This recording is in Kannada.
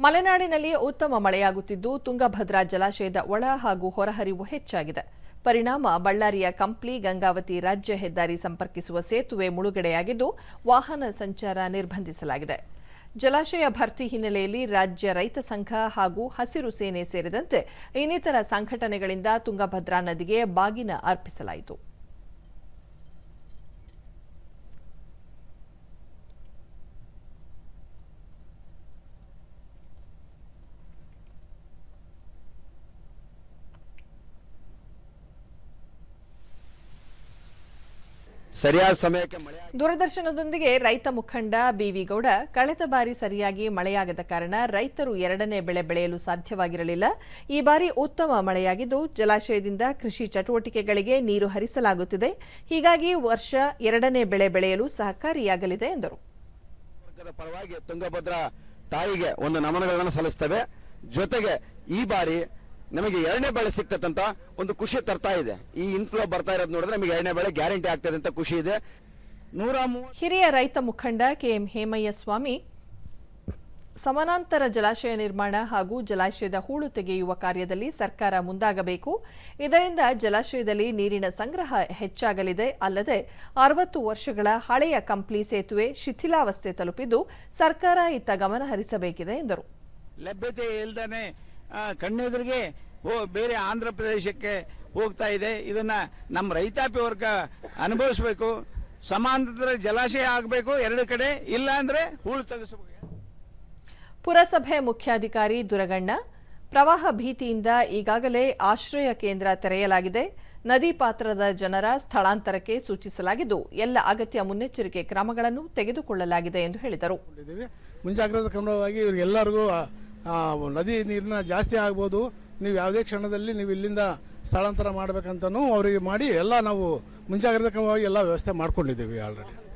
ಮಲೆನಾಡಿನಲ್ಲಿ ಉತ್ತಮ ಮಳೆಯಾಗುತ್ತಿದ್ದು, ತುಂಗಭದ್ರಾ ಜಲಾಶಯದ ಒಳ ಹಾಗೂ ಹೊರಹರಿವು ಹೆಚ್ಚಾಗಿದೆ. ಪರಿಣಾಮ ಬಳ್ಳಾರಿಯ ಕಂಪ್ಲಿ ಗಂಗಾವತಿ ರಾಜ್ಯ ಹೆದ್ದಾರಿ ಸಂಪರ್ಕಿಸುವ ಸೇತುವೆ ಮುಳುಗಡೆಯಾಗಿದ್ದು, ವಾಹನ ಸಂಚಾರ ನಿರ್ಬಂಧಿಸಲಾಗಿದೆ. ಜಲಾಶಯ ಭರ್ತಿ ಹಿನ್ನೆಲೆಯಲ್ಲಿ ರಾಜ್ಯ ರೈತ ಸಂಘ ಹಾಗೂ ಹಸಿರು ಸೇನೆ ಸೇರಿದಂತೆ ಇನ್ನಿತರ ಸಂಘಟನೆಗಳಿಂದ ತುಂಗಭದ್ರಾ ನದಿಗೆ ಬಾಗಿನ ಅರ್ಪಿಸಲಾಯಿತು. ಸರಿಯಾದ ಸಮಯಕ್ಕೆ ಮಳೆ ದೂರದರ್ಶನದೊಂದಿಗೆ ರೈತ ಮುಖಂಡ ಬಿವಿ ಗೌಡ ಕಳೆದ ಬಾರಿ ಸರಿಯಾಗಿ ಮಳೆಯಾಗದ ಕಾರಣ ರೈತರು ಎರಡನೇ ಬೆಳೆ ಬೆಳೆಯಲು ಸಾಧ್ಯವಾಗಿರಲಿಲ್ಲ. ಈ ಬಾರಿ ಉತ್ತಮ ಮಳೆಯಾಗಿದ್ದು ಜಲಾಶಯದಿಂದ ಕೃಷಿ ಚಟುವಟಿಕೆಗಳಿಗೆ ನೀರು ಹರಿಸಲಾಗುತ್ತಿದೆ. ಹೀಗಾಗಿ ವರ್ಷ ಎರಡನೇ ಬೆಳೆ ಬೆಳೆಯಲು ಸಹಕಾರಿಯಾಗಲಿದೆ ಎಂದರು. ಪರವಾಗಿ ತುಂಗಭದ್ರಾ ತಾಯಿಗೆ ಒಂದು ನಮನಗಳನ್ನು ಸಲ್ಲಿಸುತ್ತವೆ ಜೊತೆಗೆ ಈ ಬಾರಿ ನಮಗೆ ಎರಡನೇ ಬೆಳೆ ಸಿಗ್ತದಂತ ಒಂದು ಖುಷಿ ತರ್ತಾ ಇದೆ. ಈ ಇನ್ಫ್ಲೋ ಬರ್ತಾ ಇರೋದು ನೋಡಿದ್ರೆ ನಮಗೆ ಎರಡನೇ ಬೆಳೆ ಗ್ಯಾರಂಟಿ ಆಗ್ತದೆ ಅಂತ ಖುಷಿ ಇದೆ. ನೂರ ಹಿರಿಯ ರೈತ ಮುಖಂಡ ಕೆಎಂ ಹೇಮಯ್ಯ ಸ್ವಾಮಿ ಸಮಾನಾಂತರ ಜಲಾಶಯ ನಿರ್ಮಾಣ ಹಾಗೂ ಜಲಾಶಯದ ಹೂಳು ತೆಗೆಯುವ ಕಾರ್ಯದಲ್ಲಿ ಸರ್ಕಾರ ಮುಂದಾಗಬೇಕು. ಇದರಿಂದ ಜಲಾಶಯದಲ್ಲಿ ನೀರಿನ ಸಂಗ್ರಹ ಹೆಚ್ಚಾಗಲಿದೆ. ಅಲ್ಲದೆ ಅರವತ್ತು ವರ್ಷಗಳ ಹಳೆಯ ಕಂಪ್ಲಿ ಸೇತುವೆ ಶಿಥಿಲಾವಸ್ಥೆ ತಲುಪಿದ್ದು ಸರ್ಕಾರ ಇತ್ತ ಗಮನ ಹರಿಸಬೇಕಿದೆ ಎಂದರು. ಲಭ್ಯತೆ ಕಣ್ಣೆದುರಿಗೆ ಹೋ ಬೇರೆ ಆಂಧ್ರ ಪ್ರದೇಶಕ್ಕೆ ಹೋಗ್ತಾ ಇದೆ. ಇದನ್ನ ನಮ್ಮ ರೈತಾಪಿ ವರ್ಗ ಅನುಭವಿಸಬೇಕು. ಸಮಾಂತರ ಜಲಾಶಯ ಆಗಬೇಕು ಎರಡು ಕಡೆ. ಇಲ್ಲ ಅಂದ್ರೆ ಹೂಳು ತೆಗೆಸಬೇಕು. ಪುರಸಭೆ ಮುಖ್ಯಾಧಿಕಾರಿ ದುರಗಣ್ಣ ಪ್ರವಾಹ ಭೀತಿಯಿಂದ ಈಗಾಗಲೇ ಆಶ್ರಯ ಕೇಂದ್ರ ತೆರೆಯಲಾಗಿದೆ. ನದಿ ಪಾತ್ರದ ಜನರ ಸ್ಥಳಾಂತರಕ್ಕೆ ಸೂಚಿಸಲಾಗಿದ್ದು ಎಲ್ಲ ಅಗತ್ಯ ಮುನ್ನೆಚ್ಚರಿಕೆ ಕ್ರಮಗಳನ್ನು ತೆಗೆದುಕೊಳ್ಳಲಾಗಿದೆ ಎಂದು ಹೇಳಿದರು. ಮುಂಜಾಗ್ರತಾ ಕ್ರಮವಾಗಿ ಆ, ನದಿ ನೀರಿನ ಜಾಸ್ತಿ ಆಗ್ಬೋದು. ನೀವು ಯಾವುದೇ ಕ್ಷಣದಲ್ಲಿ ನೀವು ಇಲ್ಲಿಂದ ಸ್ಥಳಾಂತರ ಮಾಡಬೇಕಂತನೂ ಅವರಿಗೆ ಮಾಡಿ ಎಲ್ಲ ನಾವು ಮುಂಜಾಗ್ರತಾ ಕ್ರಮವಾಗಿ ಎಲ್ಲ ವ್ಯವಸ್ಥೆ ಮಾಡ್ಕೊಂಡಿದ್ದೀವಿ ಆಲ್ರೆಡಿ